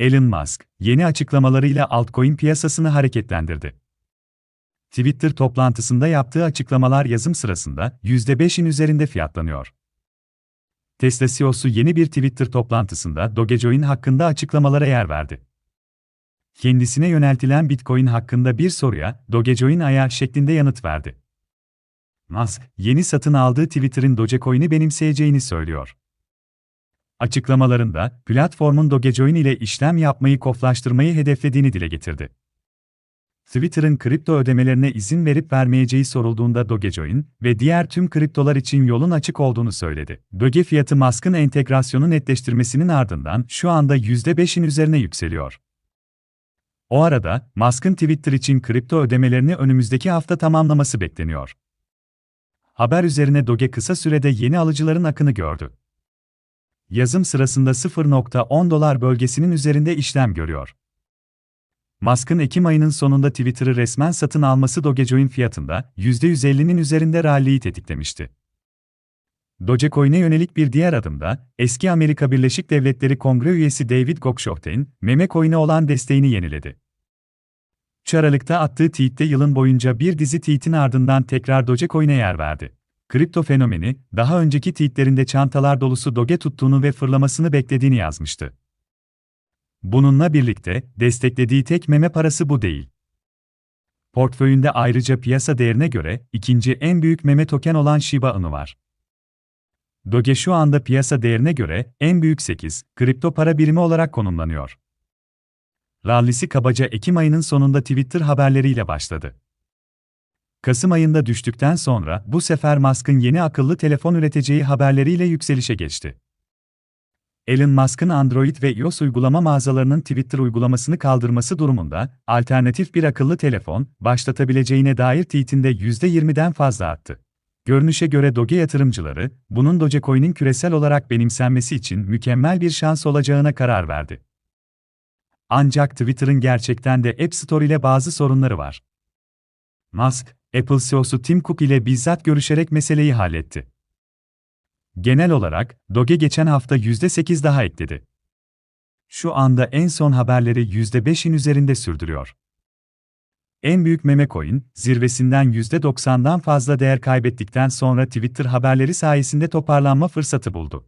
Elon Musk, yeni açıklamalarıyla altcoin piyasasını hareketlendirdi. Twitter toplantısında yaptığı açıklamalar yazım sırasında %5'in üzerinde fiyatlanıyor. Tesla CEO'su yeni bir Twitter toplantısında Dogecoin hakkında açıklamalara yer verdi. Kendisine yöneltilen Bitcoin hakkında bir soruya Dogecoin ayağı şeklinde yanıt verdi. Musk, yeni satın aldığı Twitter'ın Dogecoin'i benimseyeceğini söylüyor. Açıklamalarında, platformun Dogecoin ile işlem yapmayı koflaştırmayı hedeflediğini dile getirdi. Twitter'ın kripto ödemelerine izin verip vermeyeceği sorulduğunda Dogecoin ve diğer tüm kriptolar için yolun açık olduğunu söyledi. Doge fiyatı Musk'ın entegrasyonu netleştirmesinin ardından şu anda %5'in üzerine yükseliyor. O arada, Musk'ın Twitter için kripto ödemelerini önümüzdeki hafta tamamlaması bekleniyor. Haber üzerine Doge kısa sürede yeni alıcıların akını gördü. Yazım sırasında 0.10 dolar bölgesinin üzerinde işlem görüyor. Musk'ın Ekim ayının sonunda Twitter'ı resmen satın alması Dogecoin fiyatında %150'nin üzerinde ralliyi tetiklemişti. Dogecoin'e yönelik bir diğer adımda, eski Amerika Birleşik Devletleri Kongre üyesi David Gokshokt'in meme coin'e olan desteğini yeniledi. 3 Aralık'ta attığı tweette yılın boyunca bir dizi tweetin ardından tekrar Dogecoin'e yer verdi. Kripto fenomeni, daha önceki tweetlerinde çantalar dolusu Doge tuttuğunu ve fırlamasını beklediğini yazmıştı. Bununla birlikte, desteklediği tek meme parası bu değil. Portföyünde ayrıca piyasa değerine göre ikinci en büyük meme token olan Shiba Inu var. Doge şu anda piyasa değerine göre en büyük 8 kripto para birimi olarak konumlanıyor. Rallisi kabaca Ekim ayının sonunda Twitter haberleriyle başladı. Kasım ayında düştükten sonra bu sefer Musk'ın yeni akıllı telefon üreteceği haberleriyle yükselişe geçti. Elon Musk'ın Android ve iOS uygulama mağazalarının Twitter uygulamasını kaldırması durumunda alternatif bir akıllı telefon başlatabileceğine dair tweetinde %20'den fazla arttı. Görünüşe göre Doge yatırımcıları, bunun Dogecoin'in küresel olarak benimsenmesi için mükemmel bir şans olacağına karar verdi. Ancak Twitter'ın gerçekten de App Store ile bazı sorunları var. Musk, Apple CEO'su Tim Cook ile bizzat görüşerek meseleyi halletti. Genel olarak, Doge geçen hafta %8 daha ekledi. Şu anda en son haberleri %5'in üzerinde sürdürüyor. En büyük meme coin, zirvesinden %90'dan fazla değer kaybettikten sonra Twitter haberleri sayesinde toparlanma fırsatı buldu.